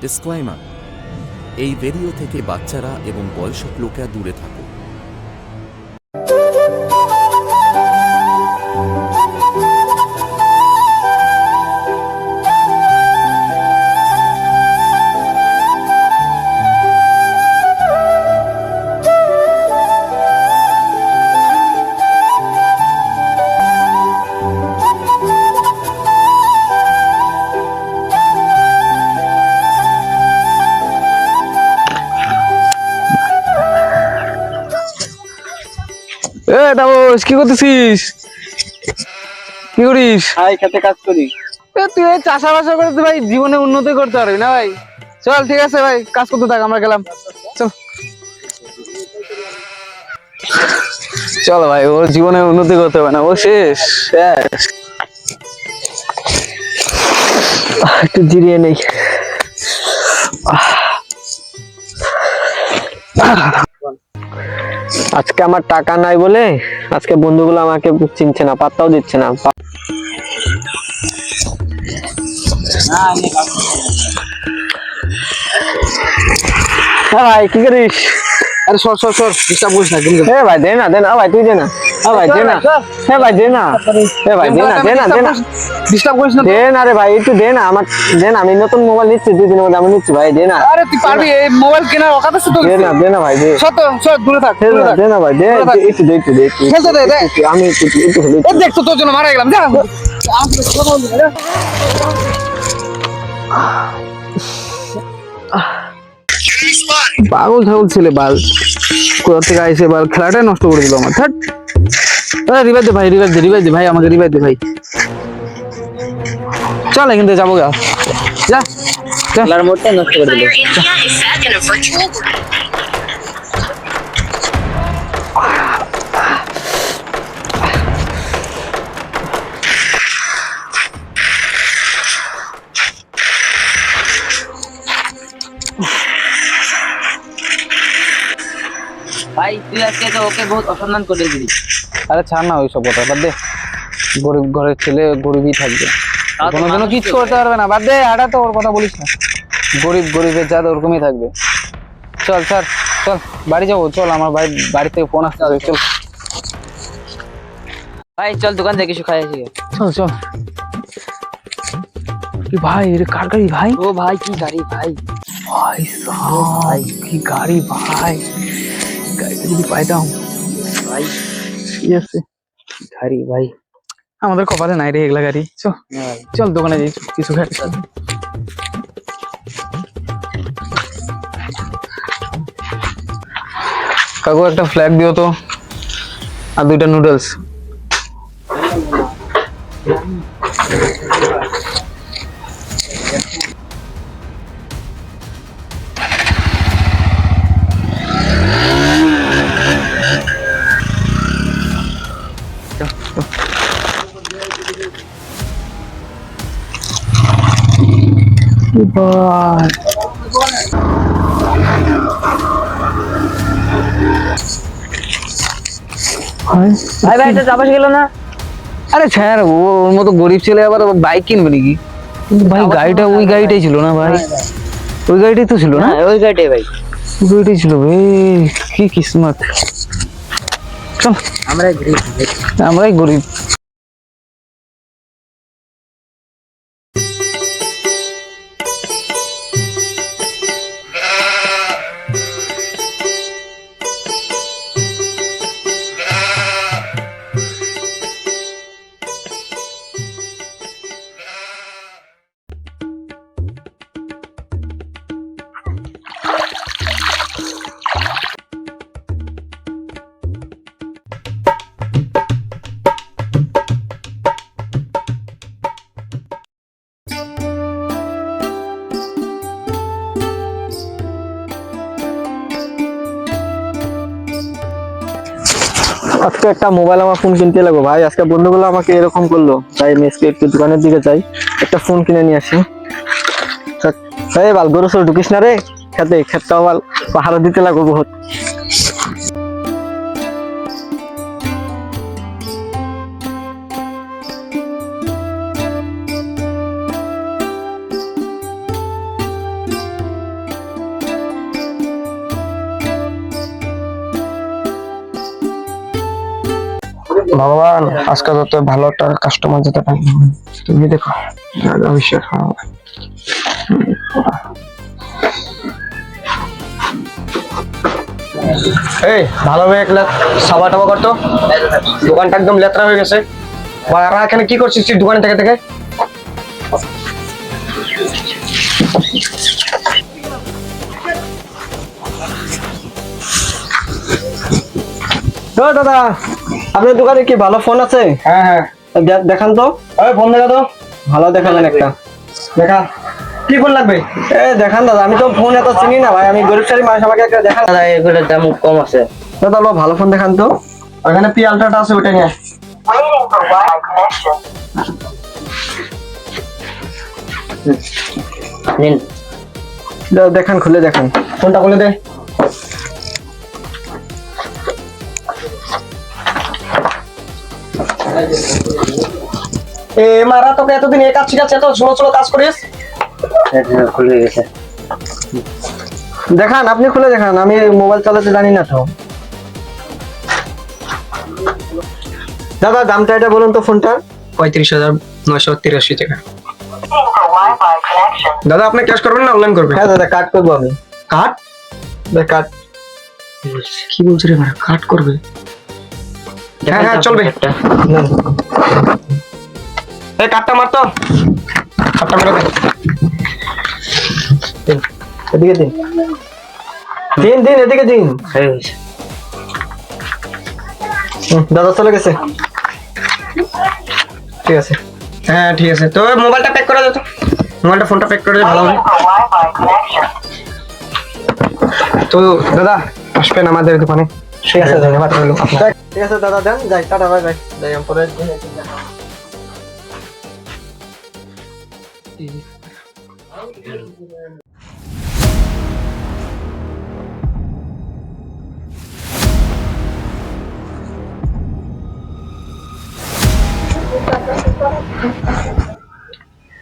Disclaimer এই video থেকে বাচ্চারা এবং বয়স্ক লোকেরা দূরে থাকো এ তাপস কি করতেছিস? কি করিস? ভাই খেতে কাজ করি। তুই এই চাষাবাসা করে তো ভাই জীবনে উন্নতি করতে পারবি না ভাই? চল ঠিক আছে ভাই কাজ করতে থাক আমরা গেলাম। চল। চল ভাই ওর জীবনে উন্নতি করতে হবে না। ও শেষ শেষ। একটু জিরিয়ে নেই। আজকে আমার টাকা নাই বলে আজকে বন্ধুগুলো আমাকে চিনছে না পাত্তাও দিচ্ছে না। হ্যাঁ ভাই কি করিস? আরে সর সর সর ডিস্টার্ব করিস না কিন্তু হ্যাঁ ভাই দে না দে না ভাই তুই দে না। হ্যাঁ ভাই দে না। হ্যাঁ ভাই দে না। হ্যাঁ ভাই দে না দে না দে না। ডিস্টার্ব করিস না দে না রে ভাই একটু দে না আমার দে না আমি নতুন মোবাইল নিচ্ছি দুই দিনের মধ্যে আমি নিচ্ছি ভাই দে না। আরে তুই পারবি এই মোবাইল কেনার অকাত আছে তো দে না দে না ভাই দে। সর তো দূরে থাক দে না থাক। দে না ভাই দে একটু দে একটু দে খেলতে দে দে। আমি একটু একটু হলে দেখ তো তোর জন্য মারা গেলাম যা। পাগল ছাগল ছেলে বাল। কোথা থেকে আইসে বাল? খেলাটাই নষ্ট করে দিল আমার। রিভাইভ দে ভাই রিভাইভ দে রিভাইভ দে ভাই আমাকে রিভাইভ দে ভাই। চল এখান থেকে যাব গা। যা যা। খেলার মোড়টা নষ্ট করে দিল। ভাই তুই আজকে তো ওকে বহুত অসম্মান করে দিলি। আরে ছাড় না ওইসব কথা বাদ দে। গরিব ঘরের ছেলে গরিবই থাকবে। তো কোনোদিনও কিচ্ছু করতে পারবে না। বাদ দে আটা তো ওর কথা বলিস না। গরিব গরিবের জাত ওরকমই থাকবে। চল চল চল বাড়ি যাব চল আমার বাড়ি বাড়ি থেকে ফোন আসতে হবে চল। ভাই চল দোকান থেকে কিছু খাই আসি। চল চল। কি ভাই এটা কার গাড়ি ভাই? ও ভাই কি গাড়ি ভাই? ভাই ভাই কি গাড়ি ভাই? গাড়িটা যদি পাইতাম ভাই। ঠিক আছে। গাড়ি ভাই। আমাদের কপালে নাই রে এগুলা গাড়ি। চল চল দোকানে যাই কিছু খাই। কাকু একটা ফ্ল্যাগ দিও তো। আর দুইটা নুডলস ভাই ভাই এটা চাপাস গেল না? আরে স্যার ও ওর মতো গরিব ছেলে আবার বাইক কিনবে নাকি? কিন্তু ভাই গাড়িটা ওই গাড়িটাই ছিল না ভাই? ওই গাড়িটাই তো ছিল না? হ্যাঁ ওই গাড়িটাই ভাই। ওই গাড়িটাই ছিল এ কি কিসমত। চল। আমরা গরিব। ভাই। আমরাই গরিব। আজকে একটা মোবাইল আমার ফোন কিনতে লাগবো। ভাই, আজকে বন্ধুগুলো আমাকে এরকম করল। তাই আমি আজকে একটু দোকানের দিকে যাই। একটা ফোন কিনে নিয়ে আসি। ভালো বাল গরু সর ঢুকিস না রে। খেতে খেতে বাল পাহাড় দিতে লাগবো বহুত। ভগবান, আজকে যত ভালো একটা কাস্টমার যেতে পাই তুমি দেখো অবশ্যই খাওয়া এই ভালোভাবে এক লাখ সাবা টাবা করতো? দোকানটা একদম লেত্রা হয়ে গেছে। আর এখানে কি করছিস দোকানে থেকে থেকে? দাদা। আপনার দোকানে কি ভালো ফোন আছে? হ্যাঁ হ্যাঁ। দেখান তো। ওই ফোন দেখা তো ভালো দেখাবেন একটা। দেখা। কি ফোন লাগবে? এ দেখান দাদা আমি তো ফোন এত চিনি না ভাই আমি গরিব সারি মানুষ আমাকে একটা দেখান। দাদা এগুলোর দাম কম আছে। দাদা ভালো ভালো ফোন দেখান তো। ওখানে পি আলট্রাটা আছে ওটা নিয়ে. নিন। দেখান খুলে দেখান। ফোনটা খুলে দে। এ মারা তোকে এতদিন এই কাজ শিখাচ্ছে এত ছোট ছোট কাজ করিস? খুলে গেছে দেখান আপনি খুলে দেখান আমি মোবাইল চালাতে জানি না তো। দাদা দামটা এটা বলুন তো ফোনটার পঁয়ত্রিশ হাজার নয়শো তিরাশি টাকা. দাদা আপনি ক্যাশ করবেন না অনলাইন করবেন? হ্যাঁ দাদা কাট করব আমি। কাট কাট কি বলছি রে কাট করবে? হ্যাঁ হ্যাঁ চলবে এই কাটটা মারতো কাটটা মেরে দে। এদিকে দিন। দিন দিন এদিকে দিন। হয়ে। দাদা চলে গেছে। ঠিক আছে। হ্যাঁ ঠিক আছে। তো মোবাইলটা প্যাক করে দে তো। মোবাইলটা ফোনটা প্যাক করে দে ভালো হবে. তো দাদা আসবেন আমাদের দোকানে। ঠিক আছে ধন্যবাদ রইল ঠিক আছে দাদা দেন যাই টাটা বাই বাই। যাই আমি পরে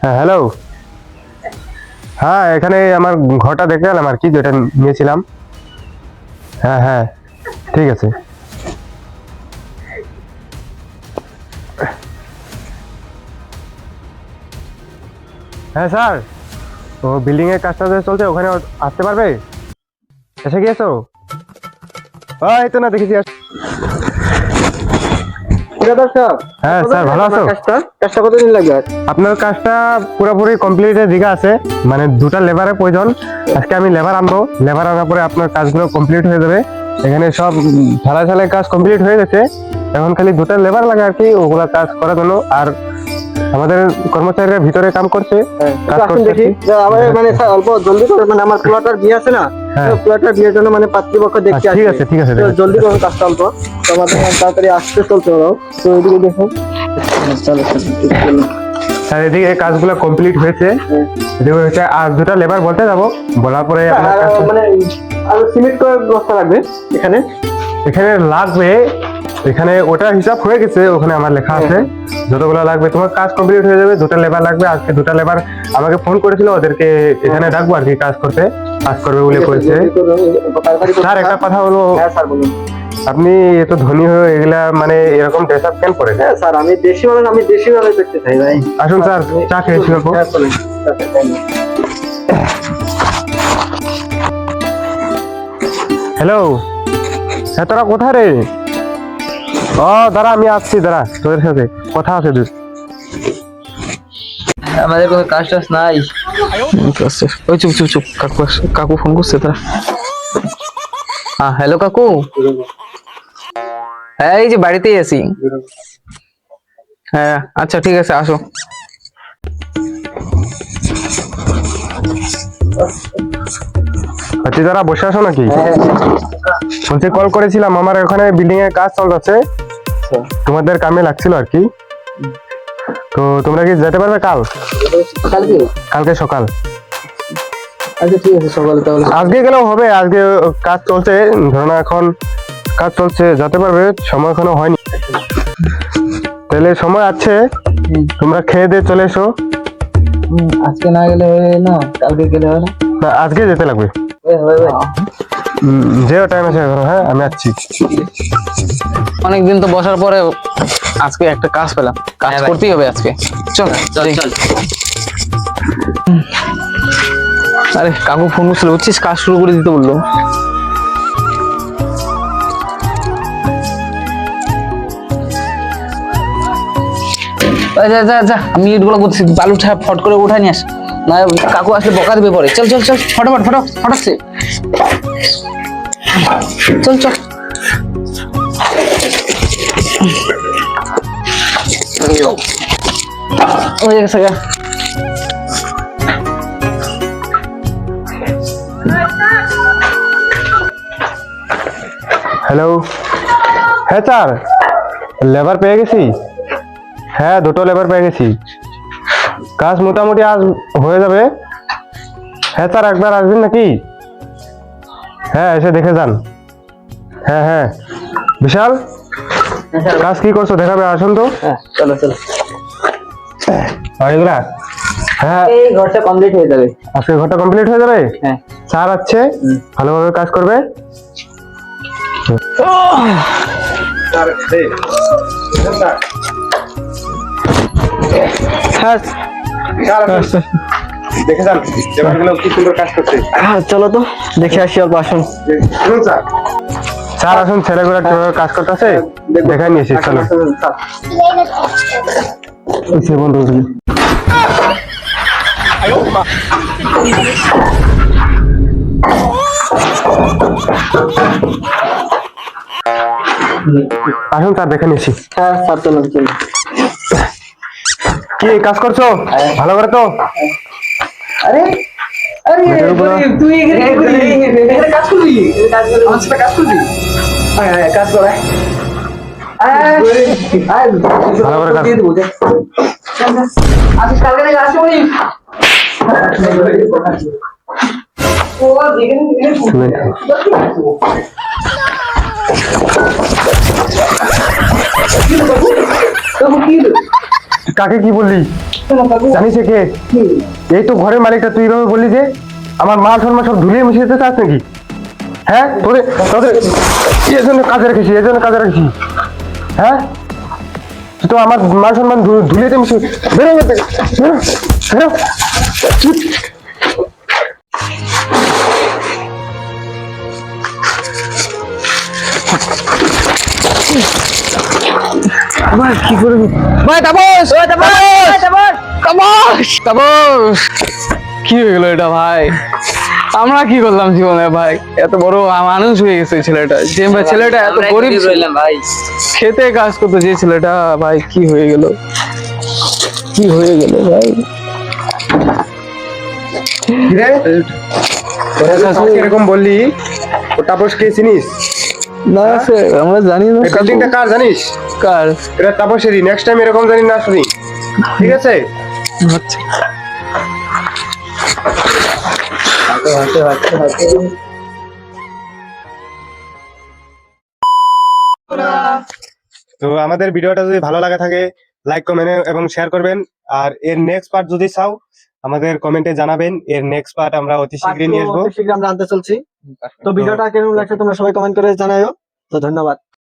হ্যাঁ হ্যালো হ্যাঁ এখানে আমার ঘরটা দেখে গেলাম আর কি যেটা নিয়েছিলাম। হ্যাঁ হ্যাঁ। ঠিক আছে। হ্যাঁ স্যার। ও বিল্ডিং এর কাজটা চলছে ওখানে আসতে পারবে? এসে গিয়েছো? ওই তো না দেখেছি হ্যাঁ স্যার ভালো আছো? কাজটা? কাজটা কতদিন লাগবে আপনার কাজটা পুরোপুরি কমপ্লিটের দিকে আছে। মানে দুটা লেবারের প্রয়োজন। আজকে আমি লেবার আনব। লেবার আনার পরে আপনার কাজগুলো কমপ্লিট হয়ে যাবে। এখানে সব ঢালাই ঢালাই কাজ কমপ্লিট হয়ে গেছে। এখন খালি দুটা লেবার লাগে আর কি ওগুলা কাজ করার জন্য। আর আমাদের কর্মচারীরা ভিতরে কাম করছে কাজ করছে দেখি। যা, আমার মানে অল্প জলদি করে মানে আমার পোলাটার বিয়ে আছে না হ্যাঁ। পোলাটার বিয়ের জন্য মানে পাত্রীপক্ষ দেখতে আচ্ছা, ঠিক আছে, ঠিক আছে। জলদি করুন কাজটা অল্প। তো আমাদের তাড়াতাড়ি আসতে চলতে ওরাও। তো ওইদিকে দেখুন। চলো। স্যার এদিকে কাজগুলো কমপ্লিট হয়েছে। এদিকে হচ্ছে আর দুটা লেবার বলতে যাব বলার পরে আর, মানে আর সিমেন্ট করার বস্তা লাগবে এখানে? এখানে লাগবে এখানে ওটা হিসাব হয়ে গেছে ওখানে আমার লেখা আছে। যতগুলো লাগবে তোমার কাজ কমপ্লিট হয়ে যাবে দুটো লেবার লাগবে আজকে দুটো লেবার আমাকে ফোন করেছিল ওদেরকে এখানে ডাকবো আর কি কাজ করতে। কাজ করবে বলে করেছে। স্যার একটা কথা বলব হ্যাঁ স্যার বলুন। আপনি এত ধনী হয়ে এগুলা মানে এরকম ড্রেস আপ কেন করেন হ্যাঁ স্যার আমি দেশি মানুষ আমি দেশি ভাবে করতে চাই ভাই। আসুন স্যার চা খেয়েছি অল্প। হ্যাঁ হ্যালো হ্যাঁ তোরা কোথায় রে? ও দাঁড়া আমি আসছি দাঁড়া তোদের সাথে কথা আছে দুধ আমাদের কোনো কাজ টাজ নাই। ওই চুপ চুপ চুপ কাকু কাকু ফোন করছে তা হ্যাঁ হ্যালো কাকু। হ্যাঁ এই যে বাড়িতেই আছি। হ্যাঁ আচ্ছা ঠিক আছে আসো। তুই দাঁড়া বসে আসো নাকি? বলছি কল করেছিলাম আমার ওখানে বিল্ডিং এর কাজ চলতেছে। তোমাদের কামে লাগছিল আর কি। তো তোমরা কি যেতে পারবে কাল? কালকে? কালকে সকাল। আচ্ছা ঠিক আছে সকালে তাহলে। আজকে গেলেও হবে আজকে কাজ চলছে। ধরো না এখন কাজ চলছে যেতে পারবে সময় এখনও হয়নি। তাহলে সময় আছে তোমরা খেয়ে দিয়ে চলে এসো। আজকে না গেলে হয় না কালকে গেলে হয় না। না আজকে যেতে লাগবে। হয় যেও টাইম আছে এখন হ্যাঁ আমি আসছি। অনেকদিন তো বসার পরে আজকে একটা কাজ পেলাম। কাজ হ্যাঁ করতেই হবে আজকে। চল চল চল। আরে কাকু ফোন করছিল বুঝছিস? কাজ শুরু করে দিতে বলল। যা যা যা, আমি ইটগুলো করছি। বালু ঠা, ফট করে উঠা নিয়ে আস। না কাকু আসলে বকা দেবে পরে। চল চল চল, ফটাফট ফটাফট ফটাচ্ছে চল। চল হয়ে গেছে হ্যালো হ্যাঁ স্যার। লেবার পেয়ে গেছি? হ্যাঁ দুটো লেবার পেয়ে গেছি কাজ মোটামুটি আজ হয়ে যাবে। হ্যাঁ স্যার একবার আসবেন নাকি? হ্যাঁ এসে দেখে যান। হ্যাঁ হ্যাঁ। বিশাল কাজ কি করছ? দেখাবে আসুন তো। হ্যাঁ চলো চলো। আর হ্যাঁ। এই ঘরটা কমপ্লিট হয়ে যাবে। আজকে ঘরটা কমপ্লিট হয়ে যাবে? হ্যাঁ। স্যার আছে? ভালোভাবে কাজ করবে? হ্যাঁ দেখে যান লেবারগুলো কি সুন্দর কাজ করছে। হ্যাঁ, চলো তো দেখে আসি অল্প আসুন। স্যার। আসুন ছেলেগুলো কীভাবে কাজ করতেছে? দেখাই নিয়েছি চলো। বন্ধু আসুন স্যার দেখে নিয়েছি হ্যাঁ স্যার চলুন চলুন। কি কাজ করছ? ভালো করে তো? আরে আরে তুই এখানে কি করবি? কাজ করবি? কাজ করবি? হ্যাঁ হ্যাঁ কাজ ভালো করে কাজ দিয়ে দেবো দেখ। কালকে থেকে আসব ও দেখেন কাকে কি বললি? জানিস কে? এই তো ঘরের মালিকটা, তুই এভাবে বললি যে আমার মাল সম্মান সব ধুলিয়ে মিশিয়ে দিতে চাস নাকি? হ্যাঁ? তোদের তোদের এর জন্য কাজে রেখেছি এর জন্য কাজে রেখেছি। হ্যাঁ? তো আমার মান সম্মান ধুলিয়ে মিশে বেরো বেরো বেরো। ভাই কি করবি? ভাই তাপস! তাপস তাপস! কি হয়ে গেল এটা ভাই? আমরা কি করলাম জীবনে ভাই? এত বড় মানুষ হয়ে গেছে ছেলেটা। যে ভাই ছেলেটা এত গরিব ভাই? খেতে কাজ করতো যে ছেলেটা ভাই কি হয়ে গেল? কি হয়ে গেল ভাই? এরকম বললি? ও তাপস কে চিনিস? না স্যার আমরা জানি না কার জানিস? কার এটা তাপসেরই নেক্সট টাইম এরকম জানি না শুনি। ঠিক আছে? আচ্ছা। তো আমাদের ভিডিওটা যদি ভালো লাগে থাকে লাইক কমেন্ট এবং শেয়ার করবেন। আর এর নেক্সট পার্ট যদি চাও আমাদের কমেন্টে জানাবেন। এর নেক্সট পার্ট আমরা অতি শীঘ্রই নিয়ে আসব। শীঘ্র আমরা আনতে চলছি। তো ভিডিওটা কেমন লাগছে তোমরা সবাই কমেন্ট করে জানাইও তো ধন্যবাদ।